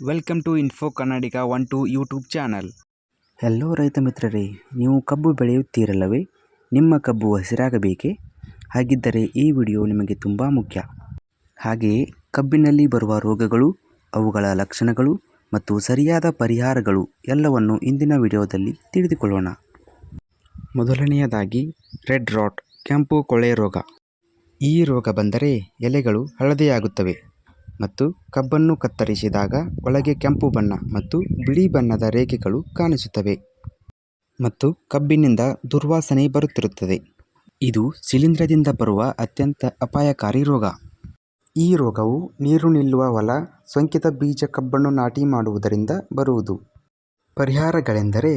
Welcome to info Kannadiga one two YouTube channel ಎಲ್ಲೋ ರೈತ ಮಿತ್ರರೇ ನೀವು ಕಬ್ಬು ಬೆಳೆಯುತ್ತೀರಲ್ಲವೇ? ನಿಮ್ಮ ಕಬ್ಬು ಹಸಿರಾಗಬೇಕೇ? ಹಾಗಿದ್ದರೆ ಈ ವಿಡಿಯೋ ನಿಮಗೆ ತುಂಬ ಮುಖ್ಯ. ಹಾಗೆಯೇ ಕಬ್ಬಿನಲ್ಲಿ ಬರುವ ರೋಗಗಳು ಅವುಗಳ ಲಕ್ಷಣಗಳು ಮತ್ತು ಸರಿಯಾದ ಪರಿಹಾರಗಳು ಎಲ್ಲವನ್ನು ಇಂದಿನ ವಿಡಿಯೋದಲ್ಲಿ ತಿಳಿದುಕೊಳ್ಳೋಣ. ಮೊದಲನೆಯದಾಗಿ ರೆಡ್ ರಾಟ್ ಕೆಂಪು ಕೊಳೆ ರೋಗ. ಈ ರೋಗ ಬಂದರೆ ಎಲೆಗಳು ಹಳದಿಯಾಗುತ್ತವೆ. ಮತ್ತು ಕಬ್ಬನ್ನು ಕತ್ತರಿಸಿದಾಗ ಒಳಗೆ ಕೆಂಪು ಬಣ್ಣ ಮತ್ತು ಬಿಳಿ ಬಣ್ಣದ ರೇಖೆಗಳು ಕಾಣಿಸುತ್ತವೆ. ಮತ್ತು ಕಬ್ಬಿನಿಂದ ದುರ್ವಾಸನೆ ಬರುತ್ತಿರುತ್ತದೆ. ಇದು ಶಿಲೀಂಧ್ರದಿಂದ ಬರುವ ಅತ್ಯಂತ ಅಪಾಯಕಾರಿ ರೋಗ. ಈ ರೋಗವು ನೀರು ನಿಲ್ಲುವ ಹೊಲ, ಸೋಂಕಿತ ಬೀಜ ಕಬ್ಬನ್ನು ನಾಟಿ ಮಾಡುವುದರಿಂದ ಬರುವುದು. ಪರಿಹಾರಗಳೆಂದರೆ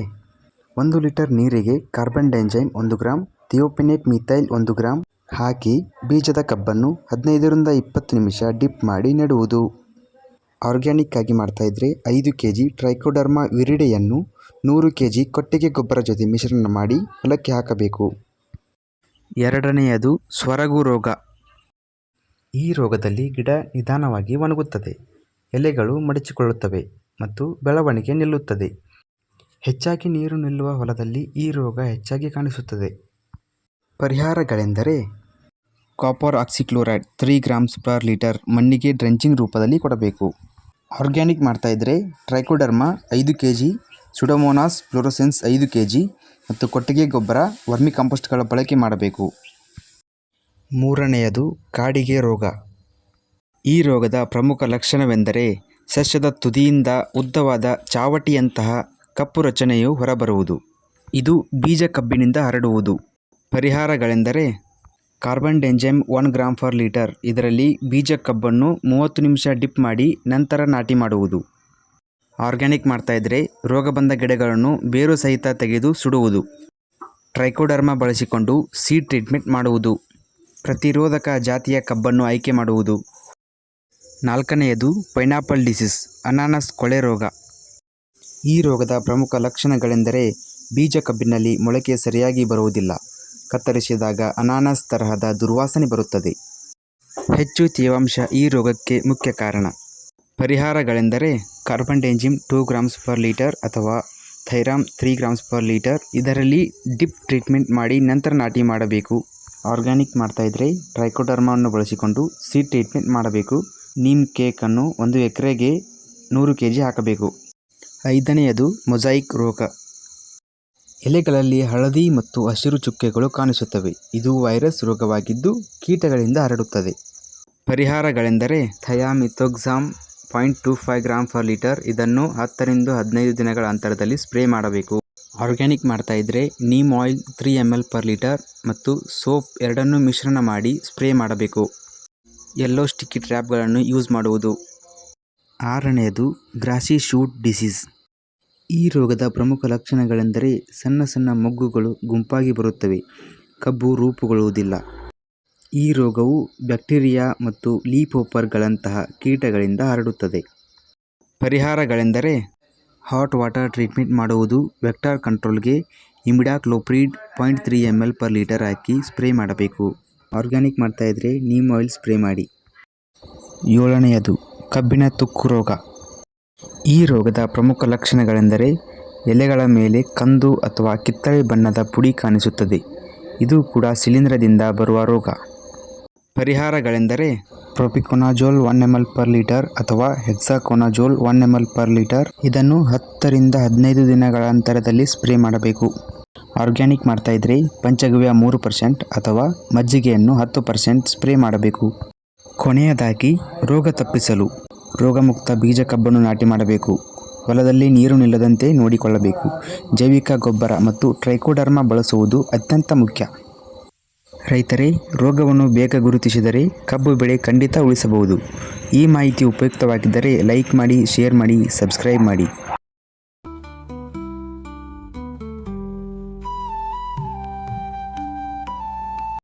ಒಂದು ಲೀಟರ್ ನೀರಿಗೆ ಕಾರ್ಬನ್ ಡೈಂಜೈಮ್ ಒಂದು ಗ್ರಾಮ್ ಥಿಯೋಪಿನೇಟ್ ಮಿಥೈಲ್ ಒಂದು ಗ್ರಾಮ್ ಹಾಕಿ ಬೀಜದ ಕಬ್ಬನ್ನು ಹದಿನೈದರಿಂದ ಇಪ್ಪತ್ತು ನಿಮಿಷ ಡಿಪ್ ಮಾಡಿ ನೆಡುವುದು. ಆರ್ಗ್ಯಾನಿಕ್ ಆಗಿ ಮಾಡ್ತಾಯಿದ್ರೆ ಐದು ಕೆ ಜಿ ಟ್ರೈಕೋಡರ್ಮಾ ವಿರಿಡೆಯನ್ನು ನೂರು ಕೆ ಜಿ ಕೊಟ್ಟಿಗೆ ಗೊಬ್ಬರ ಜೊತೆ ಮಿಶ್ರಣ ಮಾಡಿ ಹೊಲಕ್ಕೆ ಹಾಕಬೇಕು. ಎರಡನೆಯದು ಸ್ವರಗು ರೋಗ. ಈ ರೋಗದಲ್ಲಿ ಗಿಡ ನಿಧಾನವಾಗಿ ಒಣಗುತ್ತದೆ. ಎಲೆಗಳು ಮಡಚಿಕೊಳ್ಳುತ್ತವೆ ಮತ್ತು ಬೆಳವಣಿಗೆ ನಿಲ್ಲುತ್ತದೆ. ಹೆಚ್ಚಾಗಿ ನೀರು ನಿಲ್ಲುವ ಹೊಲದಲ್ಲಿ ಈ ರೋಗ ಹೆಚ್ಚಾಗಿ ಕಾಣಿಸುತ್ತದೆ. ಪರಿಹಾರಗಳೆಂದರೆ copper oxychloride three grams per litre ಮಣ್ಣಿಗೆ ಡ್ರೆಂಚಿಂಗ್ ರೂಪದಲ್ಲಿ ಕೊಡಬೇಕು. ಆರ್ಗ್ಯಾನಿಕ್ ಮಾಡ್ತಾಯಿದ್ರೆ ಟ್ರೈಕೋಡರ್ಮಾ ಐದು ಕೆ ಜಿ ಸುಡೋಮೋನಾಸ್ ಫ್ಲೋರೋಸೆನ್ಸ್ ಐದು ಕೆ ಜಿ ಮತ್ತು ಕೊಟ್ಟಿಗೆ ಗೊಬ್ಬರ, ವರ್ಮಿ ಕಾಂಪೋಸ್ಟ್ಗಳ ಬಳಕೆ ಮಾಡಬೇಕು. ಮೂರನೆಯದು ಕಾಡಿಗೆ ರೋಗ. ಈ ರೋಗದ ಪ್ರಮುಖ ಲಕ್ಷಣವೆಂದರೆ ಸಸ್ಯದ ತುದಿಯಿಂದ ಉದ್ದವಾದ ಚಾವಟಿಯಂತಹ ಕಪ್ಪು ರಚನೆಯು ಹೊರಬರುವುದು. ಇದು ಬೀಜ ಕಬ್ಬಿನಿಂದ ಹರಡುವುದು. ಪರಿಹಾರಗಳೆಂದರೆ carbendazim one gram per litre. ಇದರಲ್ಲಿ ಬೀಜ ಕಬ್ಬನ್ನು ಮೂವತ್ತು ನಿಮಿಷ ಡಿಪ್ ಮಾಡಿ ನಂತರ ನಾಟಿ ಮಾಡುವುದು. ಆರ್ಗ್ಯಾನಿಕ್ ಮಾಡ್ತಾ ಇದ್ದರೆ ರೋಗ ಬಂದ ಗಿಡಗಳನ್ನು ಬೇರು ಸಹಿತ ತೆಗೆದು ಸುಡುವುದು. ಟ್ರೈಕೋಡರ್ಮಾ ಬಳಸಿಕೊಂಡು ಸೀಡ್ ಟ್ರೀಟ್ಮೆಂಟ್ ಮಾಡುವುದು. ಪ್ರತಿರೋಧಕ ಜಾತಿಯ ಕಬ್ಬನ್ನು ಆಯ್ಕೆ ಮಾಡುವುದು. ನಾಲ್ಕನೆಯದು ಪೈನಾಪಲ್ ಡಿಸೀಸ್, ಅನಾನಸ್ ಕೊಳೆ ರೋಗ. ಈ ರೋಗದ ಪ್ರಮುಖ ಲಕ್ಷಣಗಳೆಂದರೆ ಬೀಜ ಕಬ್ಬಿನಲ್ಲಿ ಮೊಳಕೆ ಸರಿಯಾಗಿ ಬರುವುದಿಲ್ಲ. ಕತ್ತರಿಸಿದಾಗ ಅನಾನಸ್ ತರಹದ ದುರ್ವಾಸನೆ ಬರುತ್ತದೆ. ಹೆಚ್ಚು ತೇವಾಂಶ ಈ ರೋಗಕ್ಕೆ ಮುಖ್ಯ ಕಾರಣ. ಪರಿಹಾರಗಳೆಂದರೆ carbendazim two grams per litre ಅಥವಾ thiram three grams per litre. ಇದರಲ್ಲಿ ಡಿಪ್ ಟ್ರೀಟ್ಮೆಂಟ್ ಮಾಡಿ ನಂತರ ನಾಟಿ ಮಾಡಬೇಕು. ಆರ್ಗ್ಯಾನಿಕ್ ಮಾಡ್ತಾಯಿದ್ರೆ ಟ್ರೈಕೋಡರ್ಮಾವನ್ನು ಬಳಸಿಕೊಂಡು ಸೀಡ್ ಟ್ರೀಟ್ಮೆಂಟ್ ಮಾಡಬೇಕು. ನೀಮ್ ಕೇಕನ್ನು ಒಂದು ಎಕರೆಗೆ ನೂರು ಕೆ ಜಿ ಹಾಕಬೇಕು. ಐದನೆಯದು ಮೊಜಾಯಿಕ್ ರೋಗ. ಎಲೆಗಳಲ್ಲಿ ಹಳದಿ ಮತ್ತು ಹಸಿರು ಚುಕ್ಕೆಗಳು ಕಾಣಿಸುತ್ತವೆ. ಇದು ವೈರಸ್ ರೋಗವಾಗಿದ್ದು ಕೀಟಗಳಿಂದ ಹರಡುತ್ತದೆ. ಪರಿಹಾರಗಳೆಂದರೆ thiamethoxam point two five gram per litre. ಇದನ್ನು ಹತ್ತರಿಂದ ಹದಿನೈದು ದಿನಗಳ ಅಂತರದಲ್ಲಿ ಸ್ಪ್ರೇ ಮಾಡಬೇಕು. ಆರ್ಗ್ಯಾನಿಕ್ ಮಾಡ್ತಾ ಇದ್ದರೆ neem oil three M L per litre ಮತ್ತು ಸೋಪ್ ಎರಡನ್ನೂ ಮಿಶ್ರಣ ಮಾಡಿ ಸ್ಪ್ರೇ ಮಾಡಬೇಕು. ಎಲ್ಲೋ ಸ್ಟಿಕ್ಕಿ ಟ್ರ್ಯಾಪ್ಗಳನ್ನು ಯೂಸ್ ಮಾಡುವುದು. ಆರನೆಯದು ಗ್ರಾಸಿ ಶೂಟ್ ಡಿಸೀಸ್. ಈ ರೋಗದ ಪ್ರಮುಖ ಲಕ್ಷಣಗಳೆಂದರೆ ಸಣ್ಣ ಸಣ್ಣ ಮೊಗ್ಗುಗಳು ಗುಂಪಾಗಿ ಬರುತ್ತವೆ, ಕಬ್ಬು ರೂಪುಗೊಳ್ಳುವುದಿಲ್ಲ. ಈ ರೋಗವು ಬ್ಯಾಕ್ಟೀರಿಯಾ ಮತ್ತು ಲೀಪೋಪರ್ಗಳಂತಹ ಕೀಟಗಳಿಂದ ಹರಡುತ್ತದೆ. ಪರಿಹಾರಗಳೆಂದರೆ ಹಾಟ್ ವಾಟರ್ ಟ್ರೀಟ್ಮೆಂಟ್ ಮಾಡುವುದು vector ಕಂಟ್ರೋಲ್ಗೆ imidacloprid point three M L per litre ಹಾಕಿ ಸ್ಪ್ರೇ ಮಾಡಬೇಕು. ಆರ್ಗ್ಯಾನಿಕ್ ಮಾಡ್ತಾಯಿದ್ರೆ ನೀಮ್ ಆಯಿಲ್ ಸ್ಪ್ರೇ ಮಾಡಿ. ಏಳನೆಯದು, ಕಬ್ಬಿನ ತುಕ್ಕು ರೋಗ. ಈ ರೋಗದ ಪ್ರಮುಖ ಲಕ್ಷಣಗಳೆಂದರೆ ಎಲೆಗಳ ಮೇಲೆ ಕಂದು ಅಥವಾ ಕಿತ್ತಳೆ ಬಣ್ಣದ ಪುಡಿ ಕಾಣಿಸುತ್ತದೆ. ಇದು ಕೂಡ ಶಿಲೀಂಧ್ರದಿಂದ ಬರುವ ರೋಗ. ಪರಿಹಾರಗಳೆಂದರೆ propiconazole one M L per litre ಅಥವಾ hexaconazole one M L per litre. ಇದನ್ನು ಹತ್ತರಿಂದ ಹದಿನೈದು ದಿನಗಳ ಅಂತರದಲ್ಲಿ ಸ್ಪ್ರೇ ಮಾಡಬೇಕು. ಆರ್ಗ್ಯಾನಿಕ್ ಮಾಡ್ತಾಯಿದ್ರೆ ಪಂಚಗವ್ಯ ಮೂರು ಪರ್ಸೆಂಟ್ ಅಥವಾ ಮಜ್ಜಿಗೆಯನ್ನು ಹತ್ತು ಪರ್ಸೆಂಟ್ ಸ್ಪ್ರೇ ಮಾಡಬೇಕು. ಕೊನೆಯದಾಗಿ ರೋಗ ತಪ್ಪಿಸಲು. ರೋಗಮುಕ್ತ ಬೀಜ ಕಬ್ಬನ್ನು ನಾಟಿ ಮಾಡಬೇಕು. ಹೊಲದಲ್ಲಿ ನೀರು ನಿಲ್ಲದಂತೆ ನೋಡಿಕೊಳ್ಳಬೇಕು. ಜೈವಿಕ ಗೊಬ್ಬರ ಮತ್ತು ಟ್ರೈಕೋಡರ್ಮ ಬಳಸುವುದು ಅತ್ಯಂತ ಮುಖ್ಯ. ರೈತರೇ, ರೋಗವನ್ನು ಬೇಗ ಗುರುತಿಸಿದರೆ ಕಬ್ಬು ಬೆಳೆ ಖಂಡಿತ ಉಳಿಸಬಹುದು. ಈ ಮಾಹಿತಿ ಉಪಯುಕ್ತವಾಗಿದ್ದರೆ ಲೈಕ್ ಮಾಡಿ, ಶೇರ್ ಮಾಡಿ, ಸಬ್ಸ್ಕ್ರೈಬ್ ಮಾಡಿ.